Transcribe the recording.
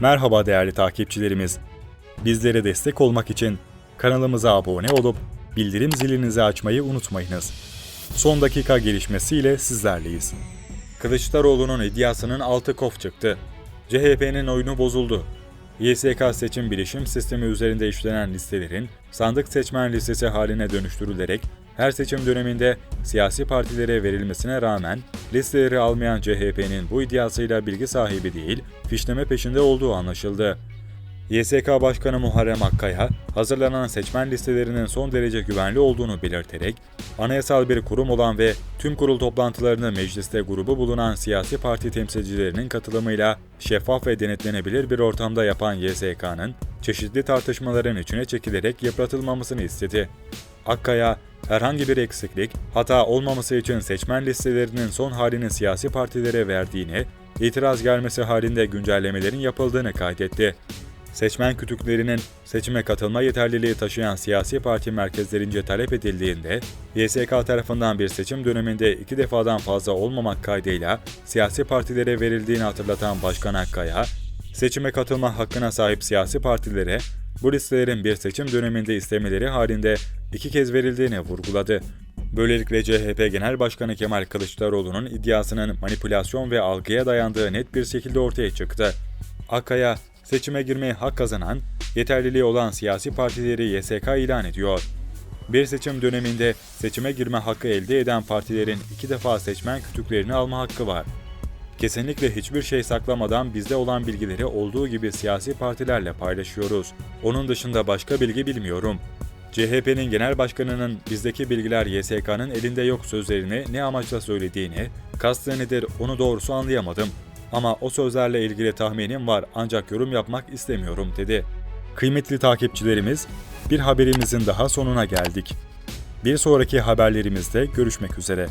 Merhaba değerli takipçilerimiz. Bizlere destek olmak için kanalımıza abone olup bildirim zilinizi açmayı unutmayınız. Son dakika gelişmesiyle sizlerleyiz. Kılıçdaroğlu'nun iddiasının altı kof çıktı. CHP'nin oyunu bozuldu. YSK seçim bilişim sistemi üzerinde işlenen listelerin sandık seçmen listesi haline dönüştürülerek her seçim döneminde siyasi partilere verilmesine rağmen listeleri almayan CHP'nin bu iddiasıyla bilgi sahibi değil, fişleme peşinde olduğu anlaşıldı. YSK Başkanı Muharrem Akkaya, hazırlanan seçmen listelerinin son derece güvenli olduğunu belirterek, anayasal bir kurum olan ve tüm kurul toplantılarını mecliste grubu bulunan siyasi parti temsilcilerinin katılımıyla şeffaf ve denetlenebilir bir ortamda yapan YSK'nın çeşitli tartışmaların içine çekilerek yıpratılmamasını istedi. Akkaya, herhangi bir eksiklik, hata olmaması için seçmen listelerinin son halini siyasi partilere verdiğini, itiraz gelmesi halinde güncellemelerin yapıldığını kaydetti. Seçmen kütüklerinin seçime katılma yeterliliği taşıyan siyasi parti merkezlerince talep edildiğinde, YSK tarafından bir seçim döneminde iki defadan fazla olmamak kaydıyla siyasi partilere verildiğini hatırlatan Başkan Akkaya, seçime katılma hakkına sahip siyasi partilere bu listelerin bir seçim döneminde istemeleri halinde iki kez verildiğini vurguladı. Böylelikle CHP Genel Başkanı Kemal Kılıçdaroğlu'nun iddiasının manipülasyon ve algıya dayandığı net bir şekilde ortaya çıktı. Akkaya, seçime girmeye hak kazanan, yeterliliği olan siyasi partileri YSK ilan ediyor. Bir seçim döneminde seçime girme hakkı elde eden partilerin iki defa seçmen kütüklerini alma hakkı var. Kesinlikle hiçbir şey saklamadan bizde olan bilgileri olduğu gibi siyasi partilerle paylaşıyoruz. Onun dışında başka bilgi bilmiyorum. CHP'nin genel başkanının bizdeki bilgiler YSK'nın elinde yok sözlerini ne amaçla söylediğini, kastı nedir onu doğrusu anlayamadım. Ama o sözlerle ilgili tahminim var ancak yorum yapmak istemiyorum dedi. Kıymetli takipçilerimiz, bir haberimizin daha sonuna geldik. Bir sonraki haberlerimizde görüşmek üzere.